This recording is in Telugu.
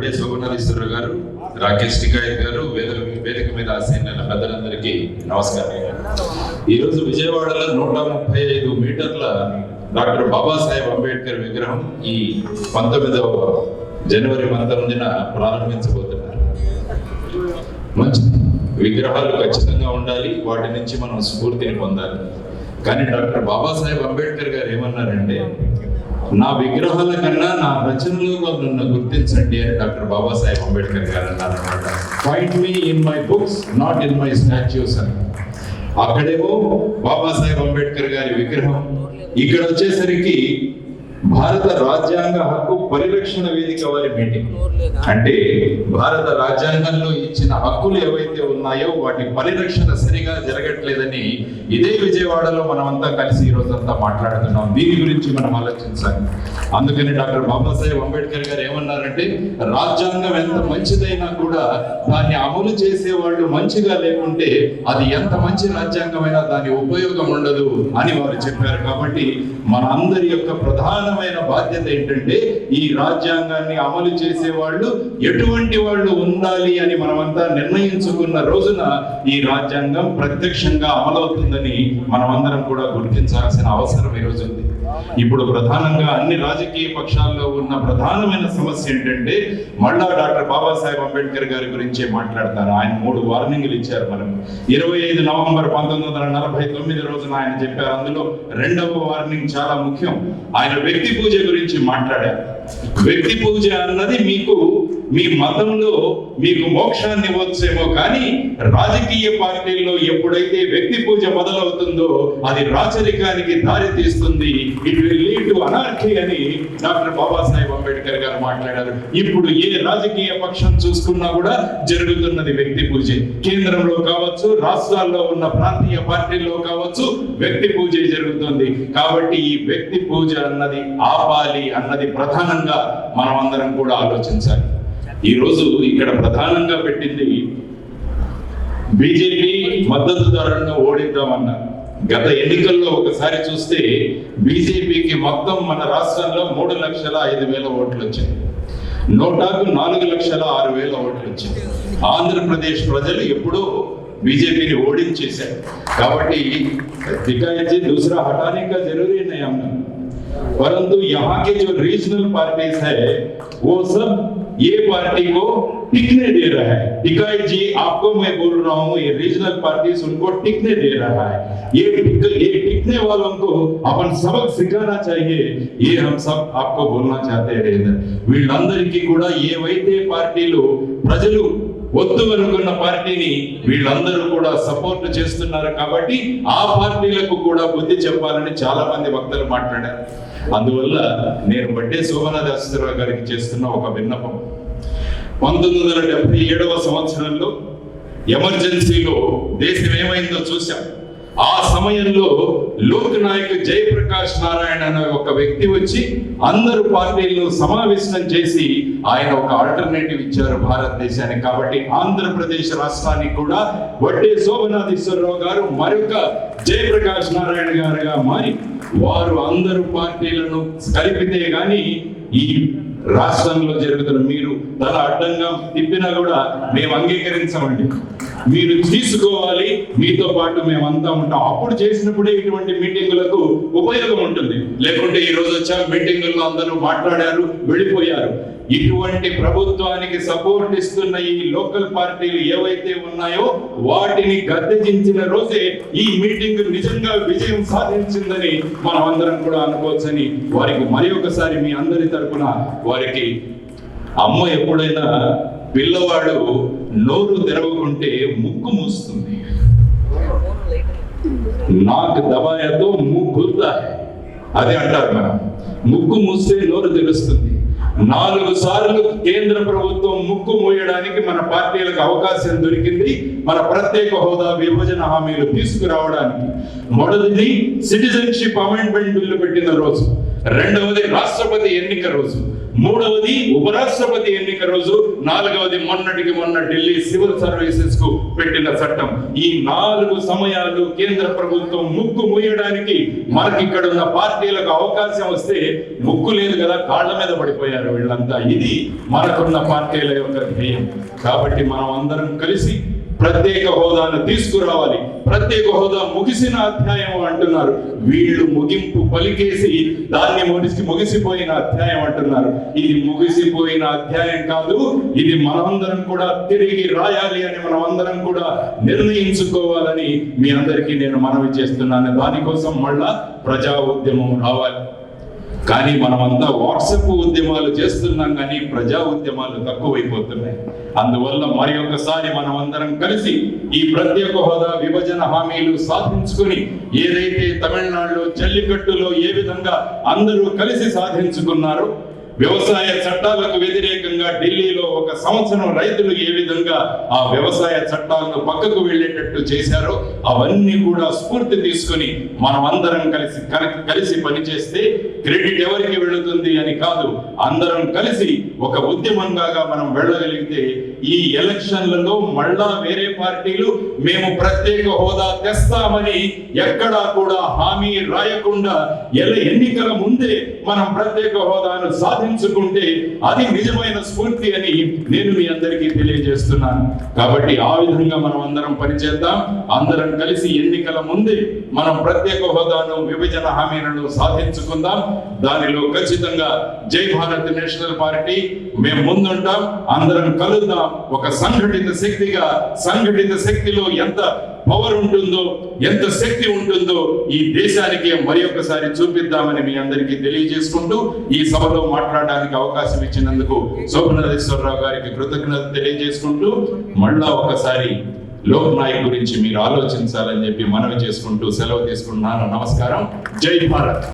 వడ్డే శోభనాథీశ్వరరావు గారు రాకేష్ టికాయత్ గారు వేదిక వేదిక మీద ఆసీనులైన పెద్దలందరికీ నమస్కారం. ఈరోజు విజయవాడలో నూట ముప్పై ఐదు మీటర్ల డాక్టర్ బాబాసాహెబ్ అంబేద్కర్ విగ్రహం ఈ పంతొమ్మిదవ జనవరి పంతొమ్మిదిన ప్రారంభించబోతున్నారు. మంచి విగ్రహాలు ఖచ్చితంగా ఉండాలి వాటి నుంచి మనం స్ఫూర్తిని పొందాలి. కానీ డాక్టర్ బాబాసాహెబ్ అంబేద్కర్ గారు ఏమన్నారంటే నా విగ్రహాల కన్నా నా రచనలో నన్ను గుర్తించండి అని డాక్టర్ బాబాసాహెబ్ అంబేద్కర్ గారు అన్నారన్నమాట find me in my books not in my statues అని. అక్కడేమో బాబాసాహెబ్ అంబేద్కర్ గారి విగ్రహం. ఇక్కడ వచ్చేసరికి భారత రాజ్యాంగ హక్కు పరిరక్షణ వేదిక వారి మీటింగ్. అంటే భారత రాజ్యాంగంలో ఇచ్చిన హక్కులు ఏవైతే ఉన్నాయో వాటి పరిరక్షణ సరిగా జరగట్లేదని ఇదే విజయవాడలో మనమంతా కలిసి ఈ రోజంతా మాట్లాడుతున్నాం. దీని గురించి మనం ఆలోచించాలి. అందుకని డాక్టర్ బాబాసాహెబ్ అంబేద్కర్ గారు ఏమన్నారంటే రాజ్యాంగం ఎంత మంచిదైనా కూడా దాన్ని అమలు చేసే వాళ్ళు మంచిగా లేకుంటే అది ఎంత మంచి రాజ్యాంగమైనా దాని ఉపయోగం ఉండదు అని వారు చెప్పారు. కాబట్టి మన అందరి యొక్క ప్రధాన ప్రధానమైన బాధ్యత ఏంటంటే ఈ రాజ్యాంగాన్ని అమలు చేసే వాళ్ళు ఎటువంటి వాళ్ళు ఉండాలి అని మనమంతా నిర్ణయించుకున్న రోజున ఈ రాజ్యాంగం ప్రత్యక్షంగా అమలవుతుందని మనమందరం కూడా గుర్తించాల్సిన అవసరం ఈ రోజు ఉంది ఇప్పుడు ప్రధానంగా అన్ని రాజకీయ పక్షాల్లో ఉన్న ప్రధానమైన సమస్య ఏంటంటే మళ్ళా డాక్టర్ బాబాసాహెబ్ అంబేద్కర్ గారి గురించే మాట్లాడతారు. ఆయన మూడు వార్నింగ్లు ఇచ్చారు మనకు. ఇరవై ఐదు నవంబర్ పంతొమ్మిది వందల నలభై తొమ్మిది రోజున ఆయన చెప్పారు అందులో రెండవ వార్నింగ్ చాలా ముఖ్యం. ఆయన వ్యక్తి పూజ గురించి మాట్లాడారు. వ్యక్తి పూజ అన్నది మీకు మీ మతంలో మీకు మోక్షాన్ని ఇవ్వచ్చేమో కానీ రాజకీయ పార్టీల్లో ఎప్పుడైతే వ్యక్తి పూజ మొదలవుతుందో అది రాచరికానికి దారి తీస్తుంది. It will lead to anarchy అని డాక్టర్ బాబాసాహెబ్ అంబేద్కర్ గారు మాట్లాడారు. ఇప్పుడు ఏ రాజకీయ పక్షం చూసుకున్నా కూడా జరుగుతున్నది వ్యక్తి పూజ. కేంద్రంలో కావచ్చు రాష్ట్రాల్లో ఉన్న ప్రాంతీయ పార్టీల్లో కావచ్చు వ్యక్తి పూజ జరుగుతుంది. కాబట్టి ఈ వ్యక్తి పూజ అన్నది ఆపాలి అన్నది ప్రధానంగా అందరం కూడా ఆలోచించాలి. ఈరోజు ఇక్కడ ప్రధానంగా పెట్టింది బీజేపీ మద్దతుదారులను ఓడిద్దామన్నారు గత ఎన్నికల్లో ఒకసారి చూస్తే బీజేపీకి మొత్తం మన రాష్ట్రంలో మూడు లక్షల ఐదు వేల ఓట్లు వచ్చాయి. నోటాకు నాలుగు లక్షల ఆరు వేల ఓట్లు వచ్చాయి. ఆంధ్రప్రదేశ్ ప్రజలు ఎప్పుడూ బీజేపీని ఓడించేశారు. కాబట్టి దిగాయించి దూసరా హఠానిక జరూరీ నయం परंतु यहाँ के जो रीजनल पार्टीज है वो सब ये पार्टी को टिकने दे रहा है टिकाई जी आपको मैं बोल रहा हूँ ये रीजनल पार्टीज उनको टिकने दे रहा है ये टिक, ये टिकने वालों को अपन सबक सिखाना चाहिए ये हम सब आपको बोलना चाहते हैं इधर వీళ్ళందరికీ కూడా ఏవైతే పార్టీలు ప్రజలు వద్దు అనుకున్న పార్టీని వీళ్ళందరూ కూడా సపోర్ట్ చేస్తున్నారు కాబట్టి ఆ పార్టీలకు కూడా బుద్ధి చెప్పాలని చాలా మంది వక్తలు మాట్లాడారు. అందువల్ల నేను బట్టే శోభనాదాసరావు గారికి చేస్తున్న ఒక విన్నపం. పంతొమ్మిది వందల డెబ్బై ఏడవ సంవత్సరంలో ఎమర్జెన్సీలో దేశం ఏమైందో చూశాం. ఆ సమయంలో లోక్ నాయక్ జయప్రకాష్ నారాయణ అనే ఒక వ్యక్తి వచ్చి అందరు పార్టీలను సమావేశం చేసి ఆయన ఒక ఆల్టర్నేటివ్ ఇచ్చారు భారతదేశానికి. కాబట్టి ఆంధ్రప్రదేశ్ రాష్ట్రానికి కూడా వడ్డే శోభనాథేశ్వరరావు గారు మరొక జయప్రకాష్ నారాయణ గారుగా మారి వారు అందరు పార్టీలను కలిపితే గాని ఈ రాష్ట్రంలో జరుగుతున్న మీరు తల అడ్డంగా తిప్పినా కూడా మేము అంగీకరించమండి. మీరు తీసుకోవాలి మీతో పాటు మేమంతా ఉంటాం. అప్పుడు చేసినప్పుడే ఇటువంటి మీటింగులకు ఉపయోగం ఉంటుంది. లేకుంటే ఈ రోజు వచ్చా మీటింగుల్లో అందరూ మాట్లాడారు వెళ్ళిపోయారు. ఇటువంటి ప్రభుత్వానికి సపోర్ట్ ఇస్తున్న ఈ లోకల్ పార్టీలు ఏవైతే ఉన్నాయో వాటిని గద్దెదించిన రోజే ఈ మీటింగ్ నిజంగా విజయం సాధించిందని మనం అందరం కూడా అనుకోవచ్చని వారికి మరి ఒకసారి మీ అందరి తరపున వారికి అమ్మ ఎప్పుడైనా పిల్లవాడు నోరు తెరవకుంటే ముక్కు మూస్తుంది. నాకు దబాయతో ముక్కు అది అదే అంటారు మనం. ముక్కు మూస్తే నోరు తెలుస్తుంది. నాలుగు సార్లు కేంద్ర ప్రభుత్వం ముక్కు మూయడానికి మన పార్టీలకు అవకాశం దొరికింది. మన ప్రత్యేక హోదా విభజన హామీలు తీసుకురావడానికి. మొదటిది సిటిజన్షిప్ అమెండ్మెంట్ బిల్లు పెట్టిన రోజు. రెండవది రాష్ట్రపతి ఎన్నిక రోజు. మూడవది ఉపరాష్ట్రపతి ఎన్నిక రోజు. నాలుగవది మొన్నటికి మొన్న ఢిల్లీ సివిల్ సర్వీసెస్కు పెట్టిన చట్టం. ఈ నాలుగు సమయాలు కేంద్ర ప్రభుత్వం ముక్కు మూయడానికి మనకి ఇక్కడ ఉన్న పార్టీలకు అవకాశం వస్తే ముక్కు లేదు కదా కాళ్ళ మీద పడిపోయారు వీళ్ళంతా. ఇది మనకున్న పార్టీల యొక్క ధ్యేయం. కాబట్టి మనం అందరం కలిసి ప్రత్యేక హోదాను తీసుకురావాలి. ప్రత్యేక హోదా ముగిసిన అధ్యాయం అంటున్నారు. వీళ్ళు ముగింపు పలికేసి దాన్ని ముగిసి ముగిసిపోయిన అధ్యాయం అంటున్నారు. ఇది ముగిసిపోయిన అధ్యాయం కాదు ఇది మనమందరం కూడా తిరిగి రాయాలి అని మనమందరం కూడా నిర్ణయించుకోవాలని మీ అందరికీ నేను మనవి చేస్తున్నాను. దానికోసం మళ్ళా ప్రజా ఉద్యమం రావాలి. కానీ మనమంతా వాట్సప్ ఉద్యమాలు చేస్తున్నాం కానీ ప్రజా ఉద్యమాలు తక్కువైపోతున్నాయి. అందువల్ల మరి ఒకసారి మనం అందరం కలిసి ఈ ప్రత్యేక హోదా విభజన హామీలు సాధించుకొని ఏదైతే తమిళనాడులో జల్లికట్టులో ఏ విధంగా అందరూ కలిసి సాధించుకున్నారో వ్యవసాయ చట్టాలకు వ్యతిరేకంగా ఢిల్లీలో ఒక సంవత్సరం రైతులు ఏ విధంగా ఆ వ్యవసాయ చట్టాలను పక్కకు వెళ్ళేటట్టు చేశారో అవన్నీ కూడా స్ఫూర్తి తీసుకొని మనం అందరం కలిసి కలిసి పనిచేస్తే క్రెడిట్ ఎవరికి వెళుతుంది అని కాదు అందరం కలిసి ఒక ఉద్యమంగా మనం వెళ్ళగలిగితే ఈ ఎలక్షన్లలో మళ్ళా వేరే పార్టీలు మేము ప్రత్యేక హోదా తెస్తామని ఎక్కడా కూడా హామీ రాయకుండా ఎల ఎన్నికల ముందే మనం ప్రత్యేక హోదాను సాధించుకుంటే అది నిజమైన స్ఫూర్తి అని నేను మీ అందరికీ తెలియజేస్తున్నాను. కాబట్టి ఆ విధంగా మనం అందరం పనిచేద్దాం అందరం కలిసి ఎన్నికల ముందే మనం ప్రత్యేక హోదాను విభజన హామీలను సాధించుకుందాం. దానిలో ఖచ్చితంగా జై భారత్ నేషనల్ పార్టీ మేము ముందుంటాం. అందరం కలుద్దాం. ఒక సంఘటిత శక్తిగా సంఘటిత శక్తిలో ఎంత పవర్ ఉంటుందో ఎంత శక్తి ఉంటుందో ఈ దేశానికి మరి ఒకసారి చూపిద్దామని మీ అందరికీ తెలియజేసుకుంటూ ఈ సభలో మాట్లాడడానికి అవకాశం ఇచ్చినందుకు శోభనాథేశ్వరరావు గారికి కృతజ్ఞత తెలియజేసుకుంటూ మళ్ళా ఒకసారి లోక్ నాయక్ గురించి మీరు ఆలోచించాలని చెప్పి మనవి చేసుకుంటూ సెలవు తీసుకుంటున్నాను. నమస్కారం. జై భారత్.